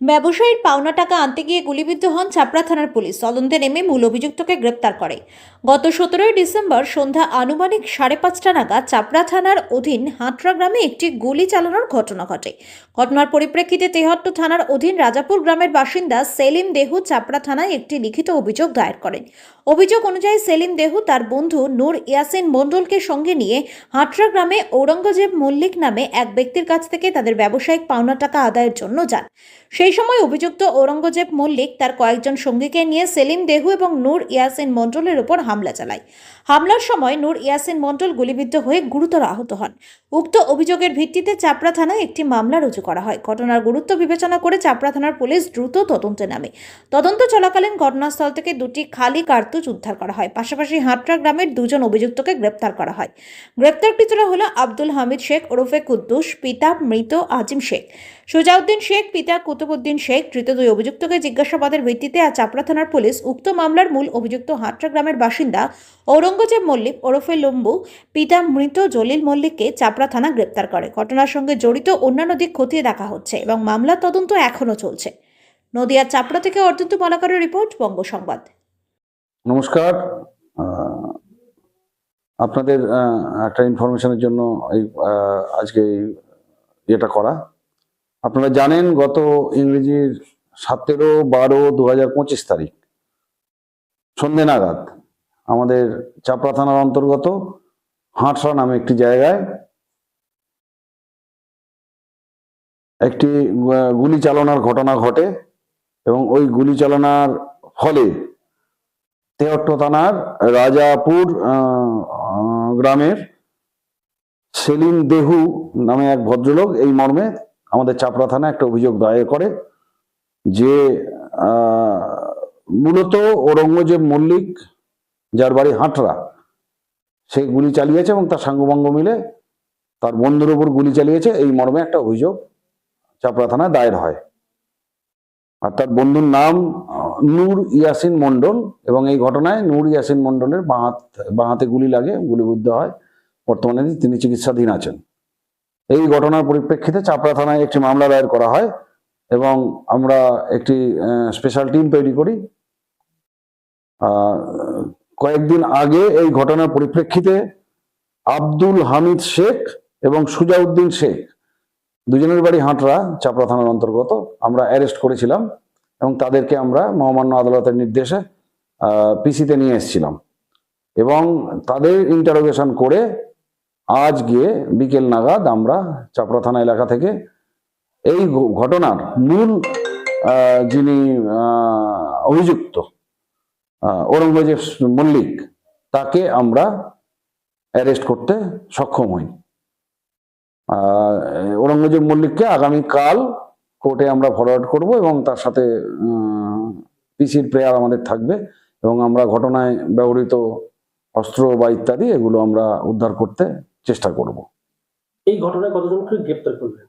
ব্যবসায়ীর পাওনা টাকা আনতে গিয়ে গুলিবিদ্ধ হন চাপড়া থানার পুলিশ। তদন্তে নেমে মূল অভিযুক্তকে গ্রেপ্তার করে। গত সতেরোই ডিসেম্বর সন্ধ্যা আনুমানিক সাড়ে পাঁচটা নাগাদ চাপড়া থানার অধীন হাটরা গ্রামে একটি গুলি চালানোর ঘটনা ঘটে। ঘটনার পরিপ্রেক্ষিতে তেহট্ট থানার অধীন রাজাপুর গ্রামের বাসিন্দা সেলিম দেহু চাপড়া থানায় একটি লিখিত অভিযোগ দায়ের করেন। অভিযোগ অনুযায়ী সেলিম দেহু তার বন্ধু নূর ইয়াসিন মণ্ডলকে সঙ্গে নিয়ে হাটরা গ্রামে ঔরঙ্গজেব মল্লিক নামে এক ব্যক্তির কাছ থেকে তাদের ব্যবসায়িক পাওনা টাকা আদায়ের জন্য যান। সেই সময় অভিযুক্ত ঔরঙ্গজেব মল্লিক তার কয়েকজন সঙ্গীকে নিয়ে সেলিম দেহু এবং নূর ইয়াসিন মণ্ডলের উপর হামলা চালায়। হামলার সময় নূর ইয়াসিন মণ্ডল গুলিবিদ্ধ হয়ে গুরুতর আহত হন। উক্ত অভিযোগের ভিত্তিতে চাপড়া থানায় একটি মামলা রুজু করা হয়। ঘটনার গুরুত্ব বিবেচনা করে চাপড়া থানার পুলিশ দ্রুত তদন্তে নামে। তদন্ত চলাকালীন ঘটনাস্থল থেকে দুটি খালি কার্তুজ উদ্ধার করা হয়। পাশাপাশি হাটরা গ্রামের দুজন অভিযুক্তকে গ্রেপ্তার করা হয়। গ্রেপ্তারকৃতরা হলো আব্দুল হামিদ শেখ ওরফে কুদ্দুস, পিতা মৃত আজিম শেখ। সুজাউদ্দিন শেখ, পিতা কুতুবুদ্দিন শেখ ধৃত দুই অভিযুক্তকে জিজ্ঞাসাবাদের ভিত্তিতে আজ চাপড়া থানার পুলিশ উক্ত মামলার মূল অভিযুক্ত হাটরা গ্রামের বাসিন্দা ঔরঙ্গজেব মল্লিক ওরফে লম্বু, পিতা মৃত জলিল মল্লিককে চাপড়া থানা গ্রেপ্তার করে। ঘটনার সঙ্গে জড়িত অন্যান্য দিক খতিয়ে দেখা হচ্ছে এবং মামলার তদন্ত এখনও চলছে। নদিয়ার চাপড়া থেকে অর্জুন্ত মালাকারের রিপোর্ট, বঙ্গ সংবাদ। নমস্কার। আপনাদের একটা ইনফরমেশনের জন্য এই আজকে এটা করা। আপনারা জানেন গত ইংরেজির সতেরো, বারো দু হাজার পঁচিশ তারিখ, সন্ধে নাগাদ আমাদের চাপড়া থানার অন্তর্গত হাঁটসা নামে একটি জায়গায় একটি গুলি চালনার ঘটনা ঘটে এবং ওই গুলি চালনার ফলে তেহট্ট থানার রাজাপুর গ্রামের সেলিম দেহু নামে এক ভদ্রলোক এই মর্মে আমাদের চাপড়া থানা একটা অভিযোগ দায়ের করে যে মূলত ঔরঙ্গজেব মল্লিক, যার বাড়ি হাঁটরা, সে গুলি চালিয়েছে এবং তার সাঙ্গভঙ্গ মিলে তার বন্ধুর উপর গুলি চালিয়েছে। এই মর্মে একটা অভিযোগ চাপড়া থানায় দায়ের হয়। আর তার বন্ধুর নাম নূর ইয়াসিন মণ্ডল এবং এই ঘটনায় নূর ইয়াসিন মণ্ডলের বাঁ বাঁ হাতে গুলি লাগে, গুলিবিদ্ধ হয়। বর্তমানে তিনি চিকিৎসাধীন আছেন। এই ঘটনার পরিপ্রেক্ষিতে চাপড়া থানায় একটি মামলা দায়ের করা হয় এবং আমরা একটি স্পেশাল টিম তৈরি করি। কয়েকদিন আগে এই ঘটনার পরিপ্রেক্ষিতে আব্দুল হামিদ শেখ এবং সুজাউদ্দিন শেখ, দুজনের বাড়ি হাঁটরা চাপড়া থানার অন্তর্গত, আমরা অ্যারেস্ট করেছিলাম এবং তাদেরকে আমরা মহামান্য আদালতের নির্দেশে পিসিতে নিয়ে এসেছিলাম। এবং তাদের ইন্টারোগেশন করে আজ গিয়ে বিকেল নাগাদ আমরা চাপড়া থানা এলাকা থেকে এই ঘটনার মূল যিনি অভিযুক্ত ঔরঙ্গজেব মল্লিক, তাকে আমরা অ্যারেস্ট করতে সক্ষম হই। ঔরঙ্গজেব মল্লিককে আগামীকাল কোর্টে আমরা ফরওয়ার্ড করব এবং তার সাথে পিসির প্রেয়ার আমাদের থাকবে এবং আমরা ঘটনায় ব্যবহৃত অস্ত্র বা ইত্যাদি এগুলো আমরা উদ্ধার করতে চেষ্টা করব। এই ঘটনায় কতজনকে গ্রেপ্তার করলেন?